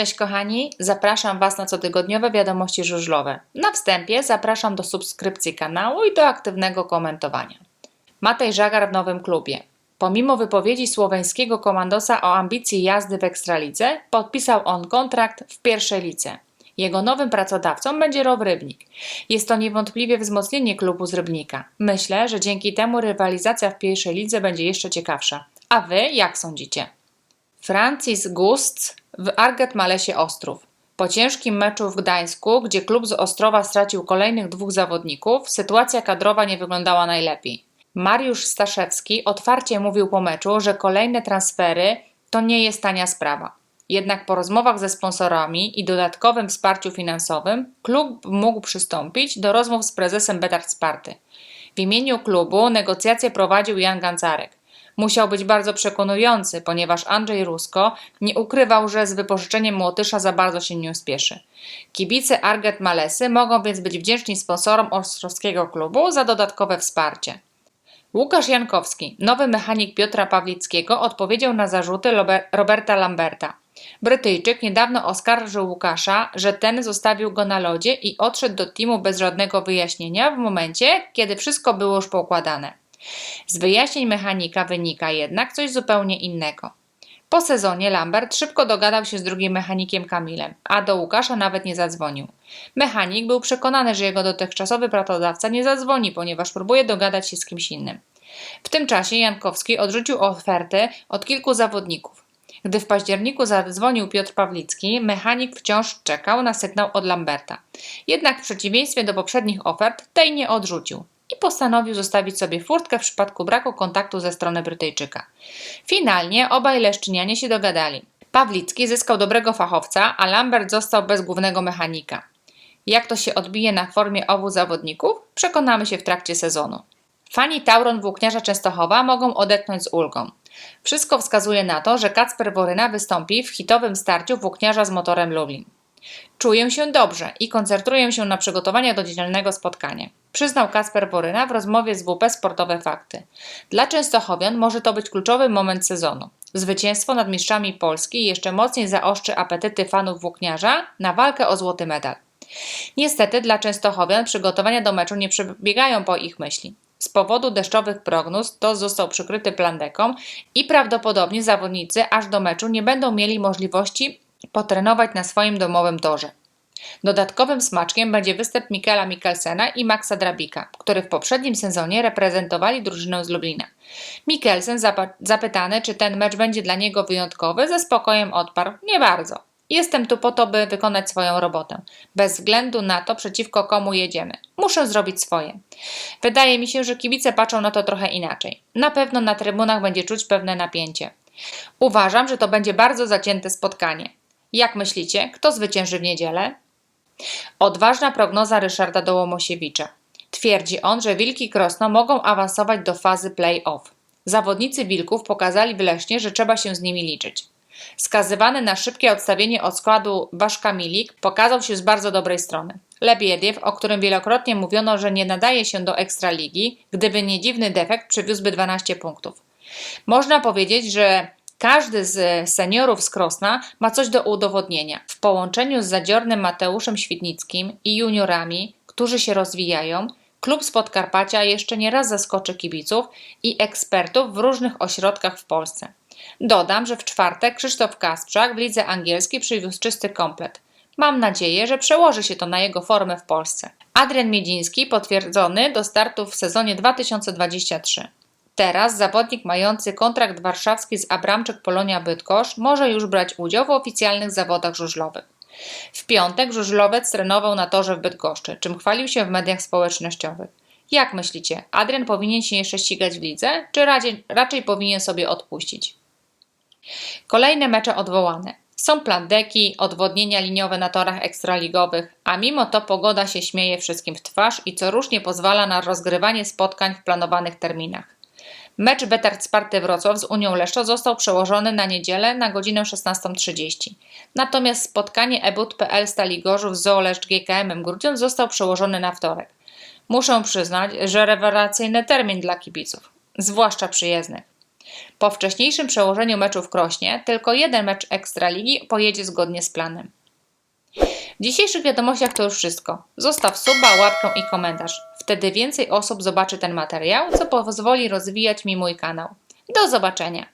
Cześć kochani, zapraszam Was na cotygodniowe wiadomości żużlowe. Na wstępie zapraszam do subskrypcji kanału i do aktywnego komentowania. Matej Żagar w nowym klubie. Pomimo wypowiedzi słoweńskiego komandosa o ambicji jazdy w Ekstralidze, podpisał on kontrakt w pierwszej lidze. Jego nowym pracodawcą będzie Row Rybnik. Jest to niewątpliwie wzmocnienie klubu z Rybnika. Myślę, że dzięki temu rywalizacja w pierwszej lidze będzie jeszcze ciekawsza. A Wy jak sądzicie? Francis Gusts w Arget Malesie Ostrów. Po ciężkim meczu w Gdańsku, gdzie klub z Ostrowa stracił kolejnych dwóch zawodników, sytuacja kadrowa nie wyglądała najlepiej. Mariusz Staszewski otwarcie mówił po meczu, że kolejne transfery to nie jest tania sprawa. Jednak po rozmowach ze sponsorami i dodatkowym wsparciu finansowym klub mógł przystąpić do rozmów z prezesem Betard Sparty. W imieniu klubu negocjacje prowadził Jan Gancarek. Musiał być bardzo przekonujący, ponieważ Andrzej Rusko nie ukrywał, że z wypożyczeniem Młotysza za bardzo się nie spieszy. Kibice Arget Malesy mogą więc być wdzięczni sponsorom ostrowskiego klubu za dodatkowe wsparcie. Łukasz Jankowski, nowy mechanik Piotra Pawlickiego, odpowiedział na zarzuty Roberta Lamberta. Brytyjczyk niedawno oskarżył Łukasza, że ten zostawił go na lodzie i odszedł do teamu bez żadnego wyjaśnienia w momencie, kiedy wszystko było już poukładane. Z wyjaśnień mechanika wynika jednak coś zupełnie innego. Po sezonie Lambert szybko dogadał się z drugim mechanikiem Kamilem, a do Łukasza nawet nie zadzwonił. Mechanik był przekonany, że jego dotychczasowy pracodawca nie zadzwoni, ponieważ próbuje dogadać się z kimś innym. W tym czasie Jankowski odrzucił oferty od kilku zawodników. Gdy w październiku zadzwonił Piotr Pawlicki, mechanik wciąż czekał na sygnał od Lamberta. Jednak w przeciwieństwie do poprzednich ofert, tej nie odrzucił postanowił zostawić sobie furtkę w przypadku braku kontaktu ze strony Brytyjczyka. Finalnie obaj leszczynianie się dogadali. Pawlicki zyskał dobrego fachowca, a Lambert został bez głównego mechanika. Jak to się odbije na formie obu zawodników, przekonamy się w trakcie sezonu. Fani Tauron Włókniarza Częstochowa mogą odetchnąć z ulgą. Wszystko wskazuje na to, że Kacper Boryna wystąpi w hitowym starciu Włókniarza z motorem Lublin. Czuję się dobrze i koncentruję się na przygotowaniach do dzielnego spotkania. Przyznał Kasper Boryna w rozmowie z WP Sportowe Fakty. Dla Częstochowian może to być kluczowy moment sezonu. Zwycięstwo nad mistrzami Polski jeszcze mocniej zaostrzy apetyty fanów włókniarza na walkę o złoty medal. Niestety dla Częstochowian przygotowania do meczu nie przebiegają po ich myśli. Z powodu deszczowych prognóz to został przykryty plandeką i prawdopodobnie zawodnicy aż do meczu nie będą mieli możliwości potrenować na swoim domowym torze. Dodatkowym smaczkiem będzie występ Mikela Mikkelsena i Maxa Drabika, którzy w poprzednim sezonie reprezentowali drużynę z Lublina. Mikkelsen zapytany, czy ten mecz będzie dla niego wyjątkowy, ze spokojem odparł: Nie bardzo. Jestem tu po to, by wykonać swoją robotę. Bez względu na to, przeciwko komu jedziemy. Muszę zrobić swoje. Wydaje mi się, że kibice patrzą na to trochę inaczej. Na pewno na trybunach będzie czuć pewne napięcie. Uważam, że to będzie bardzo zacięte spotkanie. Jak myślicie, kto zwycięży w niedzielę? Odważna prognoza Ryszarda Dołomosiewicza. Twierdzi on, że Wilki Krosno mogą awansować do fazy play-off. Zawodnicy Wilków pokazali w Lesznie, że trzeba się z nimi liczyć. Skazywany na szybkie odstawienie od składu Baszka Milik pokazał się z bardzo dobrej strony. Lebiediew, o którym wielokrotnie mówiono, że nie nadaje się do ekstraligi, gdyby nie dziwny defekt, przywiózłby 12 punktów. Można powiedzieć, że każdy z seniorów z Krosna ma coś do udowodnienia. W połączeniu z zadziornym Mateuszem Świdnickim i juniorami, którzy się rozwijają, klub z Podkarpacia jeszcze nie raz zaskoczy kibiców i ekspertów w różnych ośrodkach w Polsce. Dodam, że w czwartek Krzysztof Kasprzak w lidze angielskiej przywiózł czysty komplet. Mam nadzieję, że przełoży się to na jego formę w Polsce. Adrian Miedziński potwierdzony do startu w sezonie 2023. Teraz zawodnik mający kontrakt warszawski z Abramczyk Polonia Bydgoszcz może już brać udział w oficjalnych zawodach żużlowych. W piątek żużlowiec trenował na torze w Bydgoszczy, czym chwalił się w mediach społecznościowych. Jak myślicie, Adrian powinien się jeszcze ścigać w lidze, czy raczej, raczej powinien sobie odpuścić? Kolejne mecze odwołane. Są plandeki, odwodnienia liniowe na torach ekstraligowych, a mimo to pogoda się śmieje wszystkim w twarz i co rusz nie pozwala na rozgrywanie spotkań w planowanych terminach. Mecz Betard Sparty Wrocław z Unią Leszczo został przełożony na niedzielę na godzinę 16.30. Natomiast spotkanie ebut.pl Stali Gorzów z Zooleszcz GKM Grudziądz został przełożony na wtorek. Muszę przyznać, że rewelacyjny termin dla kibiców, zwłaszcza przyjezdnych. Po wcześniejszym przełożeniu meczu w Krośnie, tylko jeden mecz Ekstraligi pojedzie zgodnie z planem. W dzisiejszych wiadomościach to już wszystko. Zostaw suba, łapkę i komentarz. Wtedy więcej osób zobaczy ten materiał, co pozwoli rozwijać mi mój kanał. Do zobaczenia!